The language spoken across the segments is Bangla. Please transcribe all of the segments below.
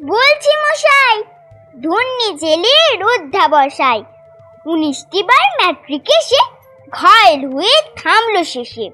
বলছি মশাই, ধন্যী জেলে রোদ্ধা বসায় উনিশটি বার ম্যাট্রিকে সে ঘায়ল হয়ে থামলো শেষে।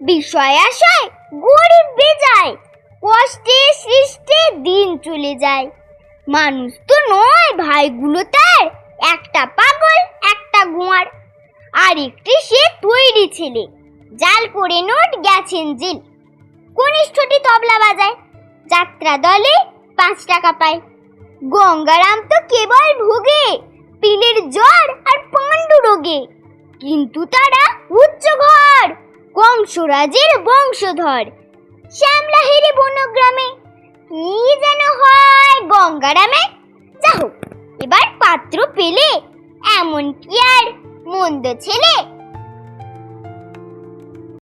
বিষয় আশায় গরিব বেজায়, কষ্টে সৃষ্টে দিন চলে যায়। মানুষ তো নয়, ভাইগুলো তার, একটা পাগল, একটা গোয়ার। আর একটি সে তৈরি ছেলে, জাল করে নোট গেছেন জেল। কনিষ্ঠটি তবলা বাজায় যাত্রা দলে পাঁচ টাকা পায় গঙ্গারাম তো কেবল ভোগে, পিলের জ্বর আর পাণ্ডু রোগে। কিন্তু তারা উচ্চ ঘর, কংসরাজের বংশধর। শ্যামলা হেরে বনগ্রামে কি যেন হয় গঙ্গারামে? যা হোক এবার পাত্র পেলে এমন কি আর মন্দ ছেলে